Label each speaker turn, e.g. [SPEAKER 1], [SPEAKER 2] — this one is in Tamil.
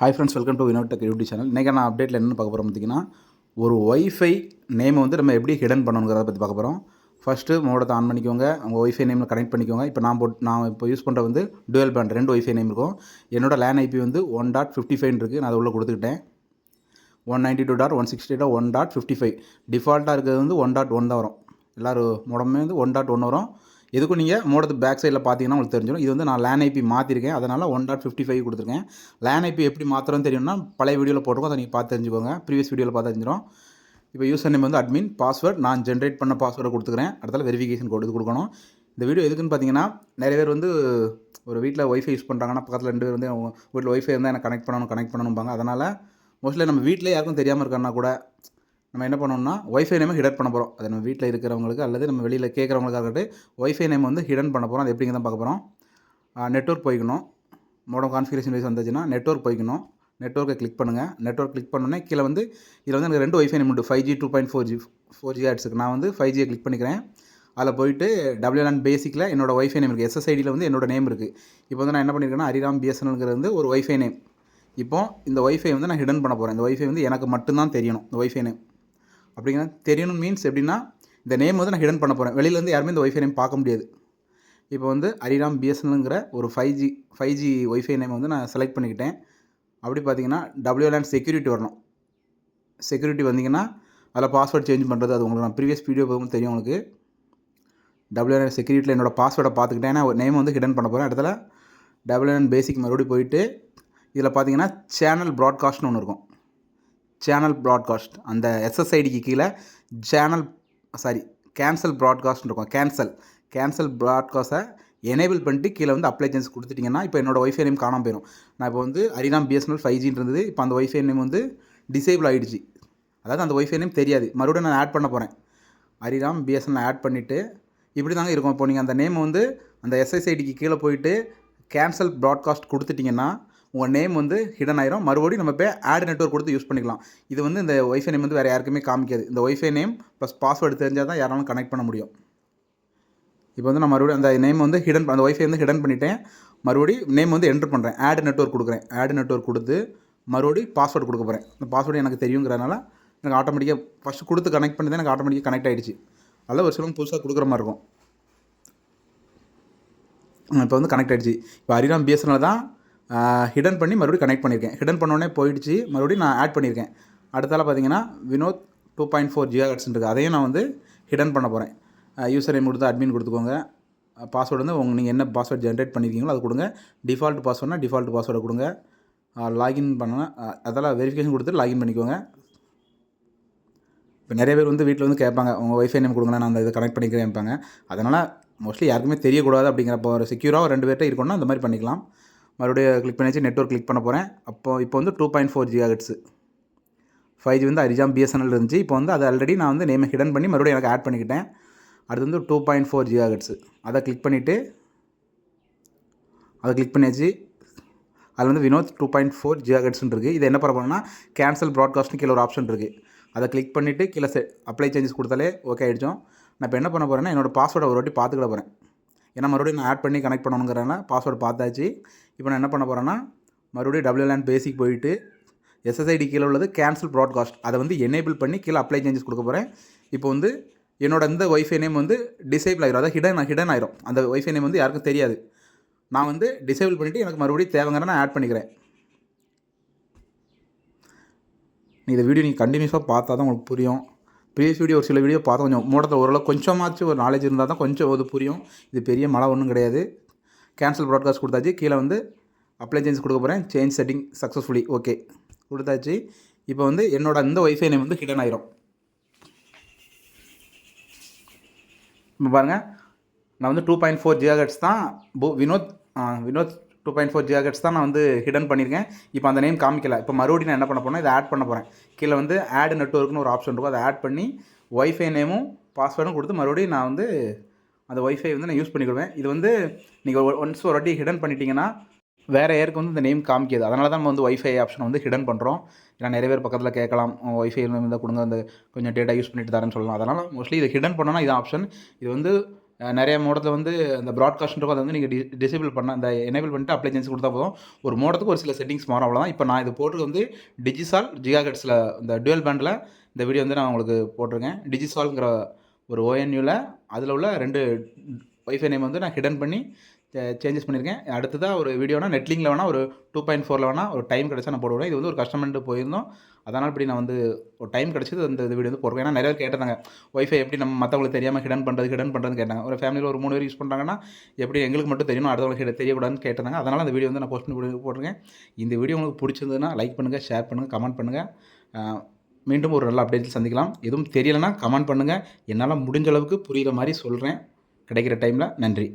[SPEAKER 1] Hi friends welcome to Vinotech YouTube channel இன்றைக்கி நான் அப்டேட்டில் என்ன பார்க்க போகிறோம் பார்த்தீங்கன்னா ஒரு ஒய்ஃபை நேமை வந்து நம்ம எப்படி ஹிடன் பண்ணணுங்கிறத பற்றி பார்க்க போகிறோம் ஃபஸ்ட்டு மோடத்தை ஆன் பண்ணிக்கோங்க. உங்கள் ஒய்ஃபை நேமில் கனெக்ட் பண்ணிக்கோங்க. இப்போ நான் போட் நான் இப்போ யூஸ் பண்ணுற வந்து டுவெல் பேண்ட் ரெண்டு ஒய்ஃபை நேம் இருக்கும். என்னோடய லேன் ஐபி வந்து ஒன் டாட் ஃபிஃப்டி ஃபைவ் இருக்குது நான் அதை உள்ளே கொடுத்துக்கிட்டேன். One ninety two dot one sixty dot one dot fifty five டிஃபால்ட்டாக இருக்கிறது வந்து ஒன் டாட் ஒன் தான் வரும். எல்லோரும் மோடமே வந்து ஒன் டாட் ஒன் வரும். எதுக்கும் நீங்கள் மோடத்து பேக் சைடில் பார்த்தீங்கன்னா உங்களுக்கு தெரிஞ்சிடும் இது வந்து நான் லேன் ஐபி மாற்றிருக்கேன் அதனால் ஒன் டாட் ஃபிஃப்டி ஃபைவ் கொடுத்துருக்கேன் லேன் ஐபி எப்படி மாத்திரம் தெரியும்னா பழைய வீடியோவில் போட்டிருக்கோம். அதை நீங்கள் பார்த்து தெரிஞ்சுக்கோங்க. ப்ரீவியஸ் வீடியோவில் பார்த்து தெரிஞ்சிடும் இப்போ யூசர் நேம் வந்து அட்மின் பாஸ்வேர்ட் நான் ஜென்ரேட் பண்ண பாஸ்வேர்டை கொடுத்துக்கிறேன். அடுத்தால வெரிஃபிகேஷன் கோடு கொடுக்கணும். இந்த வீடியோ எதுக்குன்னு பார்த்தீங்கன்னா நிறைய பேர் வந்து ஒரு வீட்டில் ஒய்ஃபை யூஸ் பண்ணுறாங்கன்னா பக்கத்தில் ரெண்டு பேர் வந்து வீட்டில் ஒய்ஃபை இருந்தால் எனக்கு கனெக்ட் பண்ணணும் கனெக்ட் பண்ணணும்பாங்க. அதனால் மோஸ்ட்லி நம்ம வீட்டில் யாருக்கும் தெரியாமல் இருக்கான்னா கூட நம்ம என்ன பண்ணோம்னா ஒய்ஃபை நேமை ஹிடன் பண்ண போகிறோம் அது நம்ம வீட்டில் இருக்கிறவங்களுக்கு அல்லது நம்ம வெளியில் கேட்குறவங்களுக்காக இருக்கட்டும் ஒய்ஃபை நேம் வந்து ஹிடன் பண்ண போகிறோம் அது எப்படிங்க தான் பார்க்க போகிறோம் நெட்ஒர்க் போய்க்கணும். மோடம் கான்ஃபிகரேஷன் வைஸ் வந்துச்சுன்னா நெட்ஒர்க் போய்க்கணும். நெட்ஒர்க்கை கிளிக் பண்ணுங்கள் நெட்ஒர்க் கிளிக் பண்ணோன்னே கீழே வந்து இதில் வந்து எனக்கு ரெண்டு ஒய்ஃபை நேம் உண்டு. Five G two point four G four G ஆட்ஸுக்கு நான் வந்து ஃபைவ் ஜியை கிளிக் பண்ணிக்கிறேன். அதில் போயிட்டு டபிள்யூஎல்என் பேசிக்கில் என்னோடய ஒய்ஃபை நேம் இருக்குது எஸ்எஸ்ஐடியில் வந்து என்னோட நேம் இருக்குது இப்போ வந்து நான் என்ன பண்ணியிருக்கேன்னா ஹரிராம் பிஎஸ்என்எல்ங்கிறது வந்து ஒரு ஒய்ஃபை நேம் இப்போ இந்த ஒய்ஃபை வந்து நான் ஹிடன் பண்ண போகிறேன் இந்த ஒய்ஃபை வந்து எனக்கு மட்டும்தான் தெரியணும். இந்த ஒய்ஃபை நேம் அப்படிங்கிற தெரியணும் மீன்ஸ் எப்படின்னா இந்த நேம் வந்து நான் ஹிடன் பண்ண போகிறேன் வெளியிலேருந்து யாருமே இந்த ஒய்ஃபை நேம் பார்க்க முடியாது. இப்போ வந்து அரிராம் பிஎஸ்என்எல்ங்கிற ஒரு five G five G WiFi name வந்து நான் செலக்ட் பண்ணிக்கிட்டேன். அப்படி பார்த்தீங்கன்னா டபிள்யூஎல்என் செக்யூரிட்டி வரணும். செக்யூரிட்டி வந்தீங்கன்னா அதில் பாஸ்வேர்ட் சேஞ்ச் பண்ணுறது அது உங்களுக்கு நான் ப்ரீவியஸ் வீடியோ பார்க்கும் தெரியும் உங்களுக்கு. டபிள்யூஎன் செக்யூரிட்டியில் என்னோடய பாஸ்வேர்டை பார்த்துக்கிட்டேன். ஏன்னா நேம் வந்து ஹிடன் பண்ண போகிறேன் இடத்துல டபிள்யூஎன் பேசிக் மறுபடியும் போயிட்டு இதில் பார்த்தீங்கன்னா சேனல் ப்ராட்காஸ்ட்னு ஒன்று இருக்கும். சேனல் ப்ராட்காஸ்ட் அந்த எஸ்எஸ்ஐடிக்கு கீழே சேனல் சாரி கேன்சல் ப்ராட்காஸ்ட் இருக்கும். கேன்சல் கேன்சல் ப்ராட்காஸ்ட்டை எனேபிள் பண்ணிட்டு கீழே வந்து அப்ளை சேஞ்ச் கொடுத்துட்டிங்கன்னா இப்போ என்னோடய ஒய்ஃபை நேம் காணாமல் போயிடும் நான் இப்போ வந்து அரிராம் பிஎஸ்என்எல் ஃபைவ் ஜின்னு இருந்தது இப்போ அந்த ஒய்ஃபை நேம் வந்து டிசேபிள் ஆகிடுச்சு அதாவது அந்த ஒய்ஃபை நேம் தெரியாது. மறுபடியும் நான் ஆட் பண்ண போகிறேன் அரிராம் பிஎஸ்என்எல் ஆட் பண்ணிவிட்டு இப்படி தாங்க இருக்கும். இப்போ நீங்கள் அந்த நேம் வந்து அந்த எஸ்எஸ்ஐடிக்கு கீழே போயிட்டு கேன்சல் ப்ராட்காஸ்ட் கொடுத்துட்டிங்கன்னா உங்கள் நேம் வந்து ஹிடன் ஆயிரும். மறுபடியும் நம்ம போய் ஆட் நெட்ஒர்க் கொடுத்து யூஸ் பண்ணிக்கலாம். இது வந்து இந்த ஒய்ஃபை நேம் வந்து வேறு யாருக்குமே காமிக்காது. இந்த ஒய்ஃபை நேம் ப்ளஸ் பாஸ்வேர்டு தெரிஞ்சால் தான் யாராலும் கனெக்ட் பண்ண முடியும். இப்போ வந்து நான் மறுபடியும் அந்த நேம் வந்து ஹிடன் அந்த ஒய்ஃபை வந்து ஹிடன் பண்ணிட்டேன். மறுபடியும் நேம் வந்து என்ட்ரு பண்ணுறேன் ஆட் நெட்ஒர்க் கொடுக்குறேன். ஆட் நெட்ஒர்க் கொடுத்து மறுபடியும் பாஸ்வேர்டு கொடுக்க போகிறேன் அந்த பாஸ்வேர்டு எனக்கு தெரியுங்கிறனால எனக்கு ஆட்டோமேட்டிக்காக ஃபஸ்ட்டு கொடுத்து கனெக்ட் பண்ணி தான் எனக்கு ஆட்டோமேட்டிக்காக கனெக்ட் ஆகிடுச்சு அதில் ஒரு சிலவங்க புதுசாக கொடுக்குற மாதிரி இருக்கும். இப்போ வந்து கனெக்ட் ஆகிடுச்சு இப்போ அரிராம் பிஎஸ்என்எல் தான் ஹிடன் பண்ணி மறுபடியும் கனெக்ட் பண்ணியிருக்கேன். ஹிடன் பண்ணோடனே போயிடுச்சு. மறுபடியும் நான் ஆட் பண்ணியிருக்கேன். அடுத்தால பார்த்தீங்கன்னா Vinod two point four Jio இருக்குது அதையும் நான் வந்து ஹிடன் பண்ண போகிறேன் யூசர் நேம் கொடுத்து அட்மின் கொடுத்துக்கோங்க. பாஸ்வேர்டு வந்து உங்கள் நீங்கள் என்ன பாஸ்வேர்ட் ஜென்ரேட் பண்ணியிருக்கீங்களோ அது கொடுங்க. டிஃபால்ட் பாஸ்வேர்ட்னா டிஃபால்ட் பாஸ்வேர்டை கொடுங்க. லாகின் பண்ண அதெல்லாம் வெரிஃபிகேஷன் கொடுத்து லாகின் பண்ணிக்கோங்க. இப்போ நிறைய பேர் வந்து வீட்டில் வந்து கேட்பாங்க உங்கள் ஒய்ஃபை நேம் கொடுங்க நான் அந்த இதை கனெக்ட் பண்ணிக்கிறேன்பாங்க. அதனால் மோஸ்ட்லி யாருக்குமே தெரியக்கூடாது அப்படிங்கிறப்போ ஒரு செக்யூராக ரெண்டு பேர்கிட்ட இருக்கணும்னா அந்த மாதிரி பண்ணிக்கலாம். மறுபடியும் கிளிக் பண்ணிச்சு நெட்ஒர்க் கிளிக் பண்ண போகிறேன் அப்போ இப்போ வந்து two point four gigahertz five G வந்து அரிஜாம் பிஎஸ்என்எல் இருந்துச்சு. இப்போ வந்து அது ஆல்ரெடி நான் வந்து நேமை ஹிடன் பண்ணி மறுபடியும் எனக்கு ஆட் பண்ணிக்கிட்டேன். அடுத்து வந்து டூ பாயிண்ட் ஃபோர் ஜிகாஹெட்ஸு அதை கிளிக் பண்ணிவிட்டு அதை கிளிக் பண்ணியாச்சு. அதில் வந்து வினோத் டூ பாயிண்ட் ஃபோர் ஜிகாஹெட்ஸ்னு இருக்குது இது என்ன பண்ண கேன்சல் ப்ராட்காஸ்ட்னு கீழே ஒரு ஆப்ஷன் இருக்குது அதை கிளிக் பண்ணிவிட்டு கீழே அப்ளை சேஞ்சஸ் கொடுத்தாலே ஓகே ஆகிடுச்சோம் நான் இப்போ என்ன பண்ண போகிறேன்னா என்னோடய பாஸ்வேர்டை ஒரு வாட்டி பார்த்துக்கிட போகிறேன் ஏன்னா மறுபடியும் நான் ஆட் பண்ணி கனெக்ட் பண்ணணுங்கிறனால பாஸ்வேர்டு பார்த்தாச்சு. இப்போ நான் என்ன பண்ண போகிறேன்னா மறுபடியும் டபிள்யூஎல்என் பேசிக் போயிட்டு எஸ்எஸ்ஐடி கீழே உள்ளது கேன்சல் ப்ராட்காஸ்ட் அதை வந்து எனேபிள் பண்ணி கீழே அப்ளை சேஞ்சஸ் கொடுக்க போகிறேன் இப்போ வந்து என்னோட இந்த ஒய்ஃபை நேம் வந்து டிசேபிள் ஆயிரும். அதாவது ஹிடன் ஹிடன் ஆயிரும். அந்த ஒய்ஃபை நேம் வந்து யாருக்கும் தெரியாது. நான் வந்து டிசேபிள் பண்ணிவிட்டு எனக்கு மறுபடியும் தேவைங்கிற நான் ஆட் பண்ணிக்கிறேன். இந்த வீடியோ நீங்கள் கண்டினியூஸாக பார்த்தா தான் உங்களுக்கு புரியும். ப்ரீவியஸ் வீடியோ ஒரு சில வீடியோ பார்த்து கொஞ்சம் மூடத்தில் ஓரளவு கொஞ்சமாச்சும் ஒரு நாலேஜ் இருந்தால் தான் கொஞ்சம் அது புரியும். இது பெரிய மழை ஒன்றும் கிடையாது. கேன்சல் ப்ராட்காஸ்ட் கொடுத்தாச்சு. கீழே வந்து அப்ளை சேஞ்ச் கொடுக்க போகிறேன் சேஞ்ச் செட்டிங் சக்ஸஸ்ஃபுல்லி ஓகே கொடுத்தாச்சு. இப்போ வந்து என்னோட இந்த ஒய்ஃபை நேம் வந்து ஹிடன் ஆயிரும். இப்போ பாருங்கள் நான் வந்து டூ பாயிண்ட் ஃபோர் ஜியாகட்ஸ் தான். போ Vinod Vinod two point four gigahertz தான் நான் வந்து ஹிடன் பண்ணியிருக்கேன். இப்போ அந்த நேம் காமிக்கல. இப்போ மறுபடியும் நான் என்ன பண்ண போனேன் இதை ஆட் பண்ண போகிறேன் கீழே வந்து ஆட் நெட்ஒர்க்னு ஒரு ஆப்ஷன் இருக்கும். அதை ஆட் பண்ணி ஒய்ஃபை நேமும் பாஸ்வேர்டும் கொடுத்து மறுபடியும் நான் வந்து அந்த ஒய்ஃபை வந்து நான் யூஸ் பண்ணிக்கிடுவேன் இது வந்து நீங்கள் ஒன்ஸ் ஒரு வாட்டி ஹிடன் பண்ணிட்டீங்கன்னா வேறு ஏருக்கு வந்து இந்த நேம் காமிக்காது. அதனால தான் நம்ம வந்து ஒய்ஃபை ஆப்ஷன் வந்து ஹிடன் பண்ணுறோம் ஏன்னா நிறைய பேர் பக்கத்தில் கேட்கலாம் ஒய்ஃபை இருந்தால் கொடுங்க அந்த கொஞ்சம் டேட்டா யூஸ் பண்ணிட்டு தரேன்னு சொல்லலாம் அதனால் மோஸ்ட்லி இதை ஹிடன் பண்ணோன்னா இது ஆப்ஷன் இது வந்து நிறைய மோடத்தில் வந்து அந்த ப்ராட்காஸ்ட் இருக்கும் அதை வந்து நீங்கள் டி டிசேபிள் பண்ண அந்த எனேபிள் பண்ணிட்டு அப்ளை செஞ்சு கொடுத்தா போதும். ஒரு மோடத்துக்கு ஒரு சில செட்டிங்ஸ் மாறும் அவ்வளோதான் இப்போ நான் இது போட்டு வந்து டிஜிசால் ஜிகாகட்ஸில் இந்த டுவெல் பேண்டில் இந்த வீடியோ வந்து நான் உங்களுக்கு போட்டிருக்கேன். டிஜிசால்ங்கிற ஒரு ஓஎன்யூவில் அதில் உள்ள ரெண்டு ஒய்ஃபை நேம் வந்து நான் ஹிடன் பண்ணி சேஞ்சஸ் பண்ணியிருக்கேன். அடுத்ததாக ஒரு வீடியோனா நெட்லிங்கில் வேணால் ஒரு டூ பாயிண்ட் ஃபோரில் வேணால் ஒரு டைம் கிடச்சா நான் போடுவேன். இது வந்து ஒரு கஸ்டமர்ட்டு போயிருந்தோம். அதனால் இப்படி நான் வந்து ஒரு டைம் கிடச்சது அந்த இந்த வீடியோ வந்து போடுவேன் ஏன்னா நிறைய பேர் கேட்டாங்க ஒய்ஃபை எப்படி நம்ம மற்றவங்களுக்கு தெரியாமல் ஹிடன் பண்ணுறது ஹிடன் பண்ணுறதுன்னு கேட்டாங்க. ஒரு ஃபேமிலியில் ஒரு மூணு பேர் யூஸ் பண்ணுறாங்கன்னா எப்படி எங்களுக்கு மட்டும் தெரியணும் அடுத்தவங்களுக்கு தெரியக்கூடாதுன்னு கேட்டாங்க அதனால் அந்த வீடியோ வந்து நான் போஸ்ட் பண்ணி போட்டிருக்கேன். இந்த வீடியோ உங்களுக்கு பிடிச்சிருந்ததுன்னா லைக் பண்ணுங்கள் ஷேர் பண்ணுங்கள் கமெண்ட் பண்ணுங்கள் மீண்டும் ஒரு நல்ல அப்டேட்டில் சந்திக்கலாம். எதுவும் தெரியலைன்னா கமெண்ட் பண்ணுங்கள் என்னால் முடிஞ்ச அளவுக்கு புரிகிற மாதிரி சொல்கிறேன் கிடைக்கிற டைமில் நன்றி.